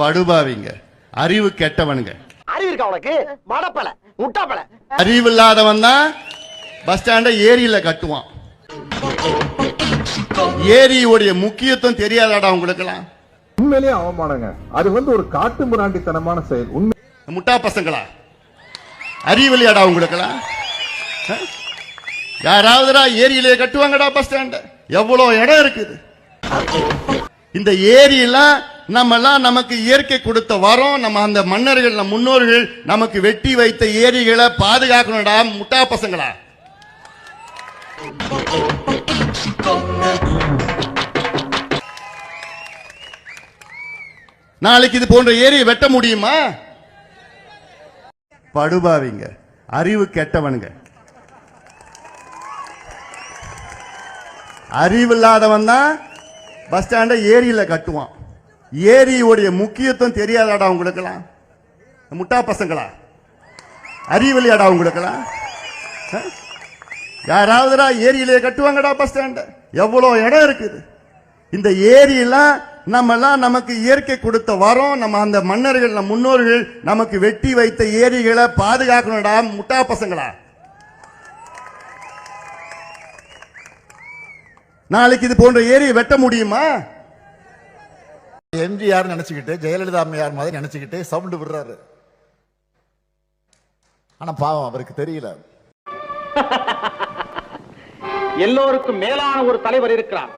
படுபாவிங்க. அறிவு கெட்டவனுங்க. அறிவு இருக்கா உனக்கு? மடப்பல முட்டாப்பல. அறிவு இல்லாதவன் தான் பஸ் ஸ்டாண்ட ஏரியில கட்டுவான். ஏரியுடைய முக்கியத்துவம் தெரியாதாடா உங்களுக்கெல்லாம்? உண்மையிலேயே அவமானங்க. அது வந்து ஒரு காட்டு மிராண்டித்தனமான செயல். உண்மை முட்டா பசங்களா? அறிவில்லையாடா உங்களுக்கெல்லாம்? யாராவதுடா ஏரியிலே கட்டுவாங்கடா பஸ் ஸ்டாண்ட எவ்வளவு இடம் இருக்குது? இந்த ஏரியெல்லாம் நம்மலாம் நமக்கு இயற்கை கொடுத்த வரோம் நம்ம அந்த மன்னர்கள் நம்ம முன்னோர்கள் நமக்கு வெட்டி வைத்த ஏரிகளை பாதுகாக்கணும்டா முட்டா பசங்களா? நாளைக்கு இது போன்ற ஏரியை வெட்ட முடியுமா? படுபாவிங்க. அறிவு கெட்டவனுங்க. அறிவில்லாதவன் தான் பஸ் ஸ்டாண்டை ஏரியில் கட்டுவான். ஏரியுடைய முக்கியத்துவம் தெரியாதாடா உங்களுக்கெல்லாம்? முட்டா பசங்களா? அறிவலியாடா உங்களுக்கெல்லாம்? ஆ? யாராவதுடா ஏரியிலே கட்டுவாங்கடா பஸ் ஸ்டாண்ட? எவ்வளோ இடம் இருக்குது? இந்த ஏரியெல்லாம் நம்மெல்லாம் நமக்கு இயற்கை கொடுத்த வரோம் நம்ம அந்த மன்னர்கள் நம்ம முன்னோர்கள் நமக்கு வெட்டி வைத்த ஏரிகளை பாதுகாக்கணும்டா முட்டா பசங்களா? நாளைக்கு இது போன்ற ஏரியை வெட்ட முடியுமா? எம்ஜிஆர் நினைச்சுக்கிட்டு ஜெயலலிதா அம்மையார் மாதிரி நினைச்சுக்கிட்டு சவுண்டு விடுறாரு. ஆனா பாவம் அவருக்கு தெரியல. எல்லோருக்கும் மேலான ஒரு தலைவர் இருக்கிறார்.